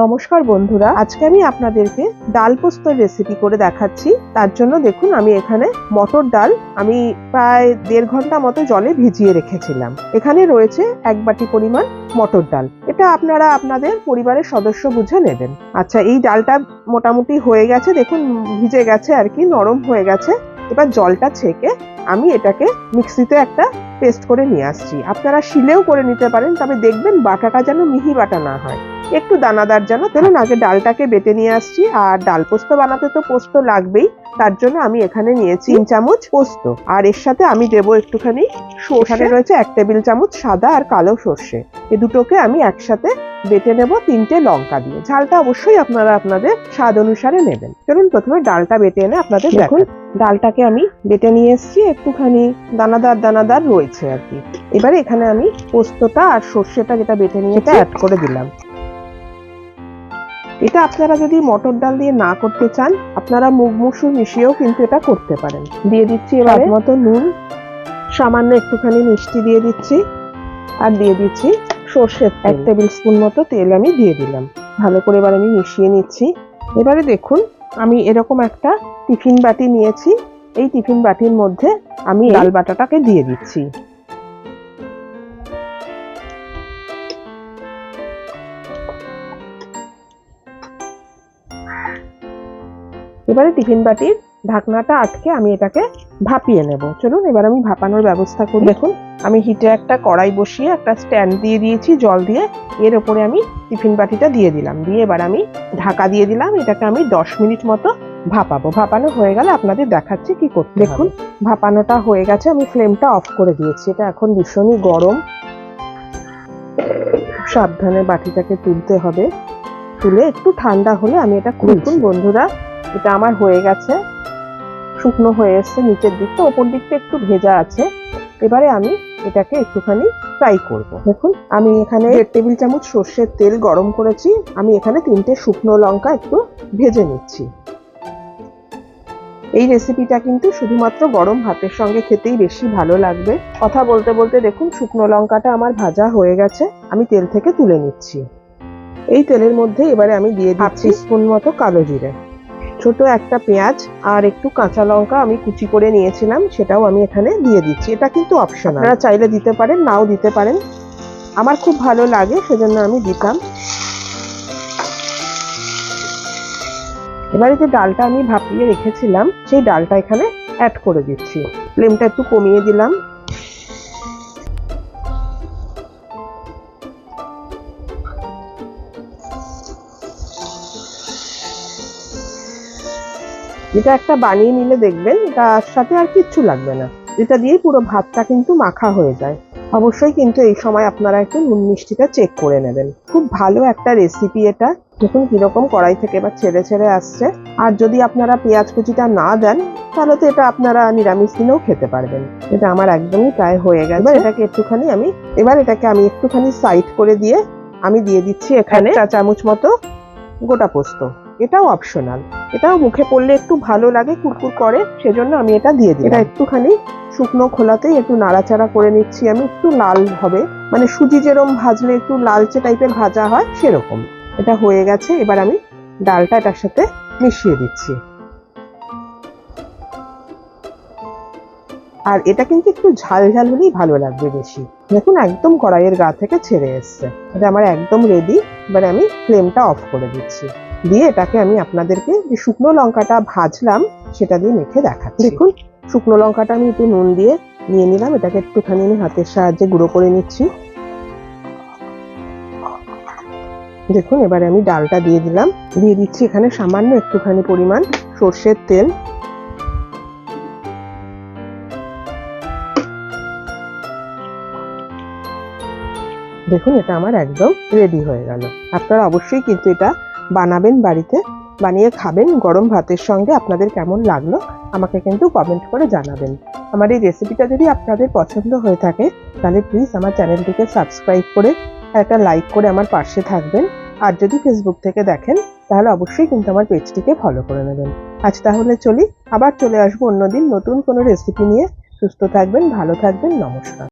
নমস্কার বন্ধুরা, আজকে আমি আপনাদেরকে ডাল পোস্তর রেসিপি করে দেখাচ্ছি। তার জন্য দেখুন, আমি এখানে মটর ডাল আমি প্রায় দেড় ঘণ্টা মতো জলে ভিজিয়ে রেখেছিলাম। এখানে রয়েছে এক বাটি পরিমাণ মটর ডাল। এটা আপনারা আপনাদের পরিবারের সদস্য বুঝে নেবেন। আচ্ছা এই ডালটা মোটামুটি হয়ে গেছে, দেখুন, ভিজে গেছে আর কি, নরম হয়ে গেছে। এবার জলটা ছেঁকে আমি এটাকে মিক্সিতে একটা পেস্ট করে নিয়ে আসছি। আপনারা শিলেও করে নিতে পারেন তবে দেখবেন বাটাটা যেন মিহি বাটা না হয়। একটু দানাদার যেন ধরুন আগে ডালটাকে বেটে নিয়ে আসছি আর ডাল পোস্ত বানাতে তো পোস্ত লাগবেই তার জন্য আমি এখানে নিয়েছি তিন চামচ পোস্ত। আর এর সাথে আমি দেবো একটুখানি সর্ষে। রয়েছে এক টেবিল চামচ সাদা আর কালো সর্ষে। এ দুটোকে আমি একসাথে বেটে নেব তিনটে লঙ্কা দিয়ে। ঝালটা অবশ্যই আপনারা আপনাদের স্বাদ অনুসারে নেবেন। চলুন প্রথমে ডালটা বেটে এনে আপনাদের দেখুন ডালটাকে আমি বেটে নিয়ে এসেছি একটুখানি দানাদার দানাদার রয়েছে আর কি। এবারে এখানে আমি পোস্তটা আর সর্ষেটা যেটা বেটে নিয়ে এটা অ্যাড করে দিলাম। এটা আপনারা যদি মটর ডাল দিয়ে না করতে চান আপনারা মুগ মুসুর মিশিয়েও কিন্তু এটা করতে পারেন। দিয়ে দিচ্ছি এবার মতো নুন সামান্য একটুখানি মিষ্টি দিয়ে দিচ্ছি। আর দিয়ে দিচ্ছি সর্ষের এক টেবিল স্পুন মতো তেল আমি দিয়ে দিলাম। ভালো করে এবার আমি মিশিয়ে নিচ্ছি। এবারে দেখুন আমি এরকম একটা টিফিন বাটি নিয়েছি। এই টিফিন বাটির মধ্যে আমি ডাল বাটাটাকে দিয়ে দিচ্ছি। এবারে টিফিন বাটির ঢাকনাটা আটকে আমি এটাকে ভাপিয়ে নেব। চলুন এবার আমি ভাপানোর ব্যবস্থা করি। দেখুন আমি হিটে একটা কড়াই বসিয়ে একটা স্ট্যান্ড দিয়ে দিয়েছি জল দিয়ে। এর ওপরে আমি টিফিন বাটিটা দিয়ে দিলাম। দিয়ে এবার আমি ঢাকা দিয়ে দিলাম এটাকে আমি দশ মিনিট মতো ভাপাবো। ভাপানো হয়ে গেলে আপনাদের দেখাচ্ছি কি করতে দেখুন ভাপানোটা হয়ে গেছে আমি ফ্লেমটা অফ করে দিয়েছি। এটা এখন ভীষণই গরম। সাবধানে বাটিটাকে তুলতে হবে। তুলে একটু ঠান্ডা হলে আমি এটা খুলুন বন্ধুরা এটা আমার হয়ে গেছে। শুকনো হয়ে এসছে নিচের দিকটা ওপর দিকটা একটু ভেজা আছে। এবারে আমি এটাকে একটুখানি ফ্রাই করব। দেখুন আমি এখানে দেড় টেবিল চামচ সর্ষের তেল গরম করেছি। আমি এখানে তিনটে শুকনো লঙ্কা একটু ভেজে নিচ্ছি। এই রেসিপিটা কিন্তু শুধুমাত্র গরম ভাতের সঙ্গে খেতেই বেশি ভালো লাগবে। কথা বলতে বলতে দেখুন শুকনো লঙ্কাটা আমার ভাজা হয়ে গেছে। আমি তেল থেকে তুলে নিচ্ছি। এই তেলের মধ্যে এবারে আমি দিয়ে দিচ্ছি স্পুন মতো কালো জিরে। ছোট একটা পেঁয়াজ আর একটু কাঁচা লঙ্কা আমি কুচি করে নিয়েছিলাম, সেটাও আমি এখানে দিয়ে দিচ্ছি। এটা কিন্তু অপশনাল আপনারা চাইলে দিতে পারেন, নাও দিতে পারেন। আমার খুব ভালো লাগে, সেজন্য আমি দিতাম। এবারে যে ডালটা আমি ভাপিয়ে রেখেছিলাম, সেই ডালটা এখানে অ্যাড করে দিচ্ছি। ফ্লেমটা একটু কমিয়ে দিলাম। এটা একটা বানিয়ে নিলে দেখবেন তার সাথে আর কিচ্ছু লাগবে না। এটা দিয়ে পুরো ভাতটা কিন্তু মাখা হয়ে যায়। অবশ্যই কিন্তু এই সময় আপনারা একটু নুন মিষ্টিটা চেক করে নেবেন। খুব ভালো একটা রেসিপি এটা। দেখুন কীরকম কড়াই থেকে এবার ছেড়ে ছেড়ে আসছে। আর যদি আপনারা পেঁয়াজ কুচিটা না দেন, তাহলে তো এটা আপনারা নিরামিষ দিনেও খেতে পারবেন। এটা আমার একদমই প্রায় হয়ে গেছে। এবার এটাকে একটুখানি আমি এবার এটাকে আমি একটুখানি সাইড করে দিয়ে আমি দিয়ে দিচ্ছি এখানে চা চামচ মতো গোটা পোস্ত। এটাও অপশনাল এটাও মুখে পড়লে একটু ভালো লাগে, কুরকুর করে, সেজন্য আমি এটা দিয়ে দিই এটা একটুখানি শুকনো খোলাতেই একটু নাড়াচাড়া করে নিচ্ছি আমি, একটু লাল হবে। মানে সুজি যেরকম ভাজলে একটু লালচে টাইপের ভাজা হয়, সেরকম। এটা হয়ে গেছে, এবার আমি ডালটা এটার সাথে মিশিয়ে দিচ্ছি। আর এটা কিন্তু একটু ঝাল ঝাল হলেই ভালো লাগবে বেশি। দেখুন একদম কড়াইয়ের গা থেকে ছেড়ে এসছে। এটা আমার একদম রেডি এবারে আমি ফ্লেমটা অফ করে দিচ্ছি। দিয়ে এটাকে আমি আপনাদেরকে যে শুকনো লঙ্কাটা ভাজলাম সেটা দিয়ে মেখে দেখাচ্ছি। দেখুন শুকনো লঙ্কাটা আমি একটু নুন দিয়ে নিয়ে নিলাম। এটাকে একটুখানি আমি হাতের সাহায্যে গুঁড়ো করে নিচ্ছি। দেখুন এবারে আমি ডালটা দিয়ে দিলাম। দিয়ে দিচ্ছি এখানে সামান্য একটুখানি পরিমাণ সর্ষের তেল। দেখুন, এটা আমার একদম রেডি হয়ে গেল। আপনারা অবশ্যই কিন্তু এটা বানাবেন বাড়িতে, বানিয়ে খাবেন। গরম ভাতের সঙ্গে আপনাদের কেমন লাগল, আমাকে কিন্তু কমেন্ট করে জানাবেন। আমার এই রেসিপিটা যদি আপনাদের পছন্দ হয়ে থাকে, তাহলে প্লিজ আমার চ্যানেলটিকে সাবস্ক্রাইব করে একটা লাইক করে আমার পাশে থাকবেন। আর যদি ফেসবুক থেকে দেখেন, তাহলে অবশ্যই কিন্তু আমার পেজটিকে ফলো করে নেবেন। আজ তাহলে চলি, আবার চলে আসব অন্যদিন নতুন কোনো রেসিপি নিয়ে। সুস্থ থাকবেন, ভালো থাকবেন, নমস্কার।